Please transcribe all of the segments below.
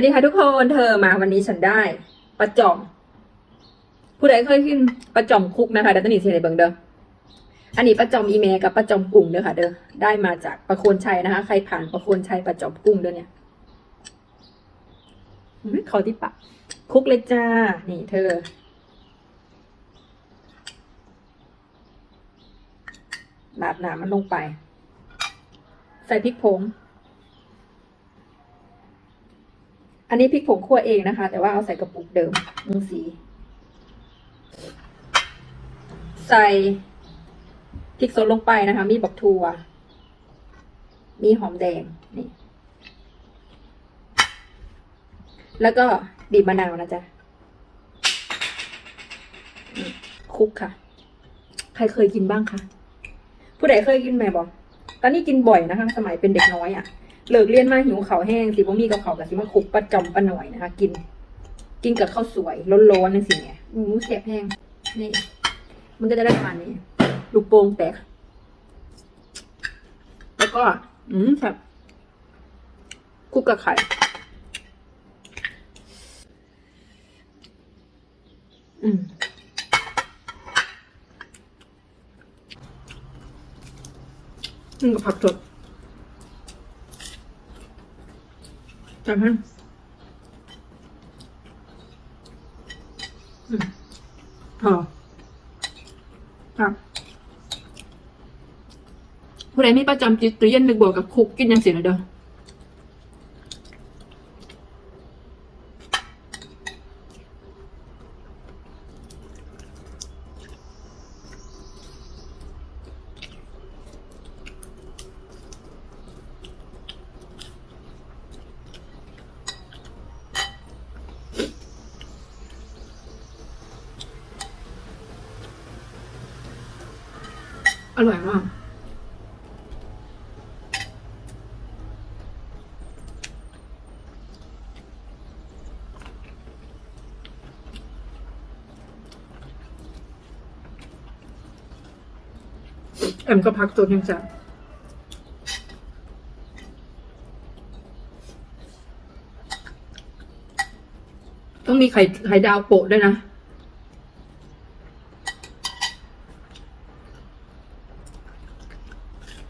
สวัสดีค่ะทุกคนเธอมาวันนี้ฉันได้ปลาจอมผู้ใดเคยกินปลาจอมคุกนะคะเดี๋ยวตอนนี้เสียในเบิงเด้ออันนี้ปลาจอมอีเมลกับปลาจอมกุ้งเด้อค่ะ เด้อได้มาจากประโคนชัยนะคะ ใครผ่านประโคนชัยปลาจอมกุ้งเด้อเนี่ยอื้อเขาที่ปากคุกเลยจ้า นี่เธอ ลาดหนามันลงไป ใส่พริกผง อันนี้พริกผงคั่วเองนะคะ แต่ว่าเอาใส่กระปุกเดิมมือสี ใส่พริกสดลงไปนะคะ มีบักทัว มีหอมแดงนี่ แล้วก็บีบมะนาวนะจ๊ะคลุกค่ะ ใครเคยกินบ้างคะผู้ใดเคยกินไหมบอกตอนนี้กินบ่อยนะคะ สมัยเป็นเด็กน้อยอะ่ะ เลิกเรียนมาหิวเขาแห้งสิบ่มีกับเขากับสิมาคุกประจอมปะหน่อยนะคะ กิน กินกับข้าวสวยร้อนๆนั่นสิเนี่ยอู้เสียบแห้งนี่ มันก็จะได้ประมาณนี้ลูกโป่งแตก แล้วก็ อืมครับคุกกับไข่อืมนึ่งกับผักสด จำให้อืมพอครับผู้ใดมีประจำจิตตัวเย็นนึกบวกกับคุกกินยังเสียเลยเด้อ อร่อยมาก แอมก็พักตัวยังจะต้องมีไข่ไข่ดาวโปะด้วยนะ อืม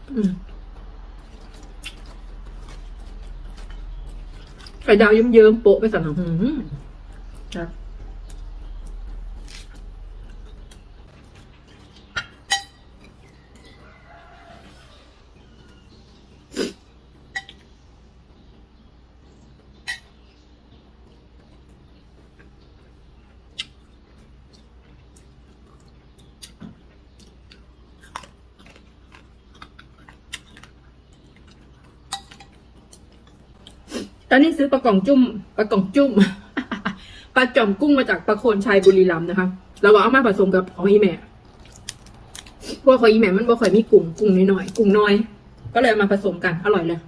ไข่ดาวเยิ้มๆโปะไปสั่นหืมครั ตอนนี้ซื้อปลากล่องจุ่มปลากล่องจุ่มปลาจ่อมกุ้งมาจากปลาโคนชัยบุรีรัมย์นะคะแล้วก็เอามาผสมกับของอีแม่พวกของอีแม่มันบ่ค่อยมีกุ้งกุ้งน้อยๆกุ้งน้อย ก็เลยเอามาผสมกันอร่อยเลย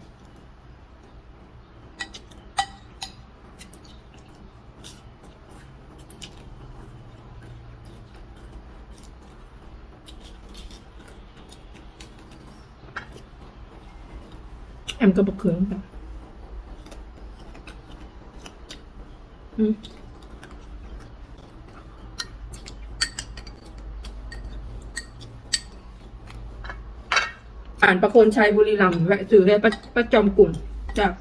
แอมก็บอกเคืองกันอื อ่านประโคนชัยบุรีรัมย์แวะซื้อได้ประประจอมกลุ่มจาก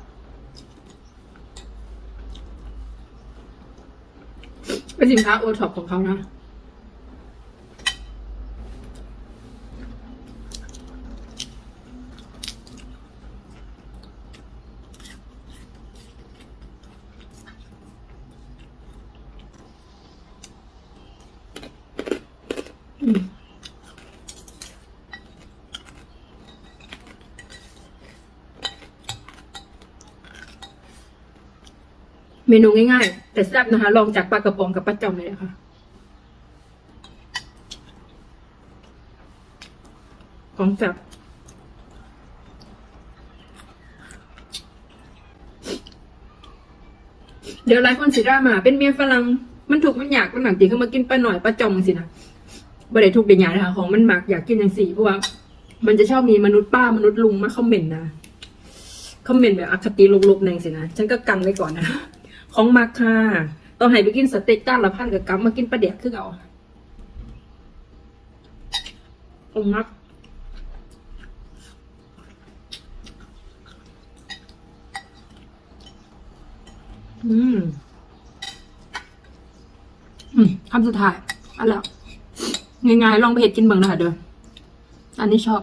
เป็นสินค้าโอท็อปของเขานะ เมนูง่ายๆ แต่แซ่บนะคะ ลองจากปลากระป๋องกับปลาจอมเลยนะคะ ของแซ่บเดี๋ยวหลายคนสิรามา เป็นเมียฝรั่งมันถูกมันอยากมันหนังตีขึ้นมากินปลาหน่อยปลาจอมสินะ บ่ได้ทุกเด็กอย่างนะคะของมันหมักอยากกินอย่างสี่เพราะว่า มันจะชอบมีมนุษย์ป้ามนุษย์ลุงมาคอมเมนต์นะคอมเมนต์แบบอคติลบๆแนงสินะฉันก็กันไว้ก่อนนะของมาค่ะต้องให้ไปกินสเต็กจ้านละพันกับกลับมากินปลาเดียกคือเอาองมักอืม อืมคำสุดท้ายอันแล้ว ง่ายๆลองไปเห็ดกินเบิ่งนะคะเด้ออันนี้ชอบ